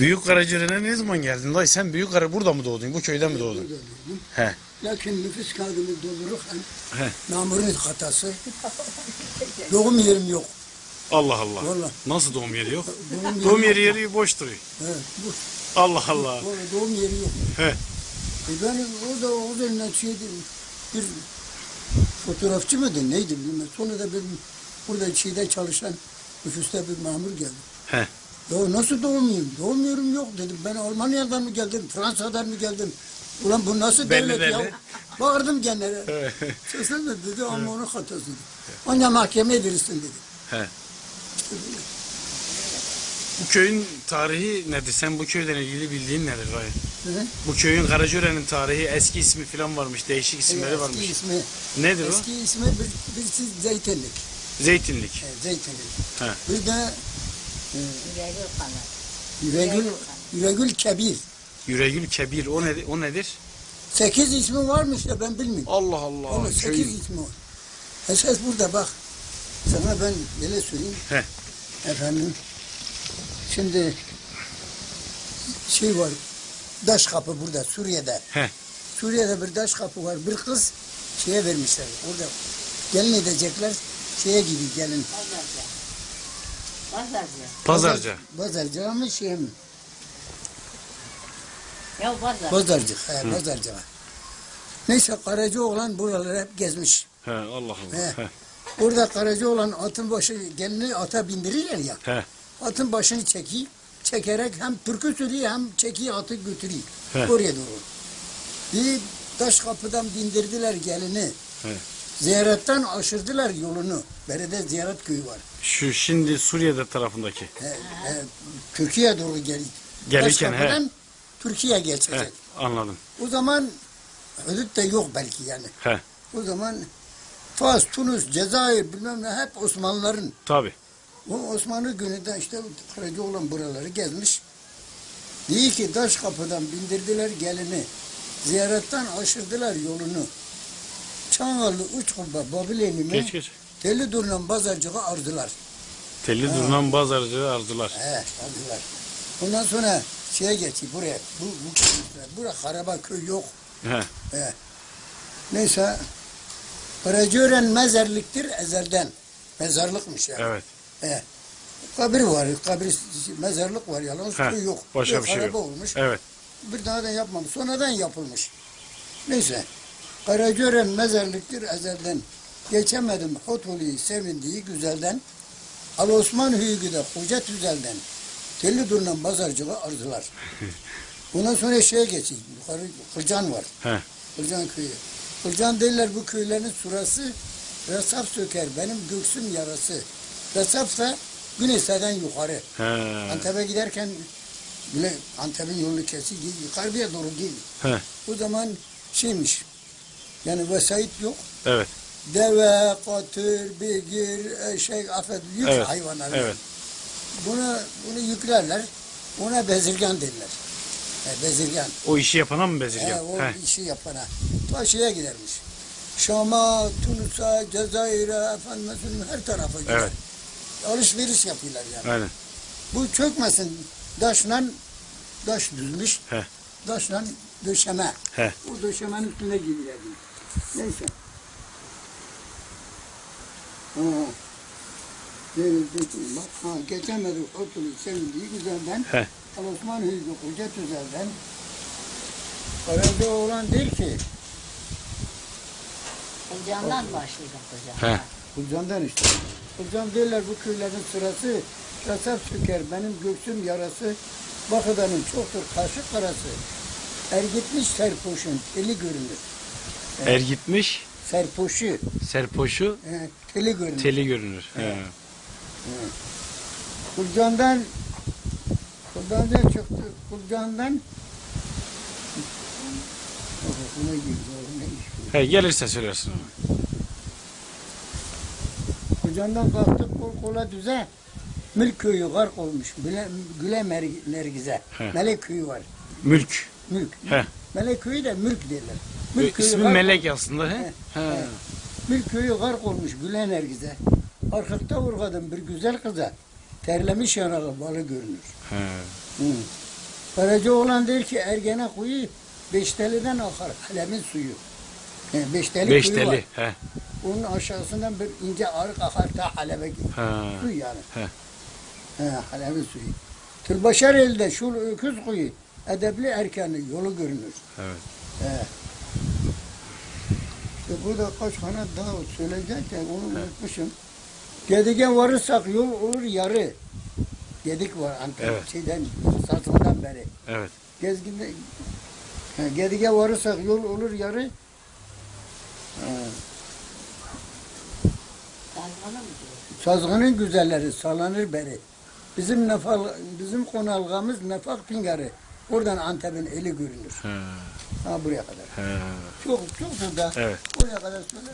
Büyük Karacören'e ne zaman geldin? Dayı sen Büyük Kara burada mı doğdun? Bu köyde mi doğdun? He. Lakin nüfus kağıdımı doldururken He. memurun hatası. Doğum yerim yok. Allah Allah. Vallahi. Nasıl doğum yeri yok? Doğum Doğum yeri yeri yeri boş duruyor. He, bu, Allah Allah. vallahi doğum yeri yok. He. E ben o da o dönemden şeydi, bir fotoğrafçı mıydı neydi bilmem. Sonra da bir burada şeyde çalışan nüfusta bir memur geldi. He. Ya nasıl doğmuyorum? Doğmuyorum yok dedim. Ben Almanya'dan mı geldim, Fransa'dan mı geldim? Ulan bu nasıl Belli devlet ya? belli. Bağırdım kendine. Seslen de dedi ama onun hatası dedi. Onca mahkemeye verirsin dedi. He. Bu köyün tarihi nedir? Sen bu köyden ilgili bildiğin nedir? Hı? Bu köyün Karacören'in tarihi eski ismi falan varmış. Değişik isimleri Eski varmış. ismi, Nedir o? eski ismi bir, birisi Zeytinlik. Zeytinlik. E, Zeytinlik. He. Bir de Yüreği kanat. Yüregül, Yüregül Kebir. Yüregül Kebir. O nedir? O nedir? Sekiz ismi varmış da ben bilmiyorum. Allah Allah. Oğlum sekiz Köyün- ismi var. Esas burada bak. Sana ben böyle söyleyeyim. He. Efendim. Şimdi şey var. Daş kapı burada Suriye'de. He. Suriye'de bir daş kapı var. Bir kız şeye vermişler. Orada gelin edecekler. Şeye gibi gelin. Pazarcı. Pazarcı. Pazarca. Pazarcı mı şey mi? Ya pazar. Pazarcı. He, pazarcı var. Neyse Karacaoğlan buraları hep gezmiş. He Allah Allah. He. He. Orada Karacaoğlan atın başı gelini ata bindirirler ya. He. Atın başını çekiyor. Çekerek hem türkü söylüyor hem çekiyor atı götürüyor. He. Oraya doğru. Bir taş kapıdan bindirdiler gelini. He. Ziyaretten aşırdılar yolunu. Berede ziyaret köyü var. Şu şimdi Suriye'de tarafındaki. He, he, Türkiye'ye doğru geliyor. Gelirken, he. kapıdan Türkiye geçecek. He. Anladım. O zaman hudut da yok belki yani. He. O zaman Fas, Tunus, Cezayir bilmem ne hep Osmanlıların. Tabi. O Osmanlı gününde işte Karacaoğlan buraları gezmiş. İyi ki taş kapıdan bindirdiler gelini. Ziyaretten aşırdılar yolunu. Çanalı uç kubba Babileyni Geç geç. Deli Durnan Bazarcık'a ardılar. Telli durunan pazarcı ardılar. He, ardılar. Ondan sonra şeye geçti buraya. Bu, bu köy, buraya Karaba köy yok. He. He. Neyse. Karacören mezarlıktır ezelden. Mezarlıkmış yani. Evet. He. Kabir var, kabir mezarlık var yalnız He. köy yok. Başka bir şey yok. olmuş. Evet. Bir daha da yapmamış. Sonradan yapılmış. Neyse. Karacören mezarlıktır ezelden. Geçemedim Hotoli'yi sevindiği güzelden. Al Osman Hüyü'de Koca Tüzel'den. Telli Durnan Bazarcığa ardılar. Bundan sonra şeye geçeyim. Yukarı Kırcan var. He. Kırcan köyü. Kırcan derler bu köylerin surası. Resaf söker benim göksüm yarası. Resaf da Güneş'ten yukarı. He. Antep'e giderken Antep'in yolunu kesi yukarıya doğru değil. He. O zaman şeymiş. Yani vesait yok. Evet. Deve, katır, beygir, eşek, afet, yük Evet. hayvanları. Evet. Bunu, bunu yüklerler. Ona bezirgan derler. E, bezirgan. O işi yapana mı bezirgan? He, o He. işi yapana. Ta şeye gidermiş. Şam'a, Tunus'a, Cezayir'e, efendim, her tarafa gider. Evet. Alışveriş yapıyorlar yani. Aynen. Bu çökmesin. Daşla, daş düzmüş. He. Daşla döşeme. He. O döşemenin üstüne gidiyorlar. Neyse. Ha. Verildi. Bak ha geçemedi otulu sevindiği güzelden. He. Al Osman Hüyü Koca Tüzel'den. Arada oğlan der ki, Kılcandan başlayacak kılcan. He. Kılcan'dan işte. Kılcan derler bu köylerin sırası. Kasap söker benim göksüm yarası. Bakıdanın çoktur kaşık karası. Er gitmiş serpoşun teli görünür. Er gitmiş, Serpoşu serpoşu, e, teli görünür. teli görünür. He. Kulcan'dan Kulcan'dan çıktı. Kulcan'dan Buna girdi, ne iş bu? He, gelirse söylersin. Kulcan'dan kalktık kol kola düze. Mülk köyü gark olmuş. Güle, güle Mer- Nergiz'e. He. Melek köyü var. Mülk. Mülk. He. Melek köyü de mülk derler. Mülk köyü İsmi gark- Melek aslında. He. He. He. He. Mülk köyü gark olmuş Güle Nergiz'e. Arkakta vurgadım bir güzel kıza. Terlemiş yanağı balı görünür. He. Hı. Karacaoğlan der ki Ergene kuyu Beşteli'den akar Halep'in suyu. Yani Beşteli, Beş kuyu var. He. Onun aşağısından bir ince arık akar ta Halep'e gidiyor. Ha. Su yani. He. He, Halep'in suyu. Tülbaşar elde şu öküz kuyu edepli erkenin yolu görünür. Evet. He. Burada kaç tane daha söyleyecekken onu unutmuşum. Gedik'e varırsak yol olur yarı. Gedik var Antep Evet. şeyden, satımdan beri. Evet. Gezginde he, Gedik'e varırsak yol olur yarı. Dalgalı mı diyor? Sazgının güzelleri sallanır beri. Bizim nefal, bizim konalgamız Nefak Pingarı. Oradan Antep'in eli görünür. Ha. Ha buraya kadar. Ha. Çok çok da Evet. buraya kadar söyle.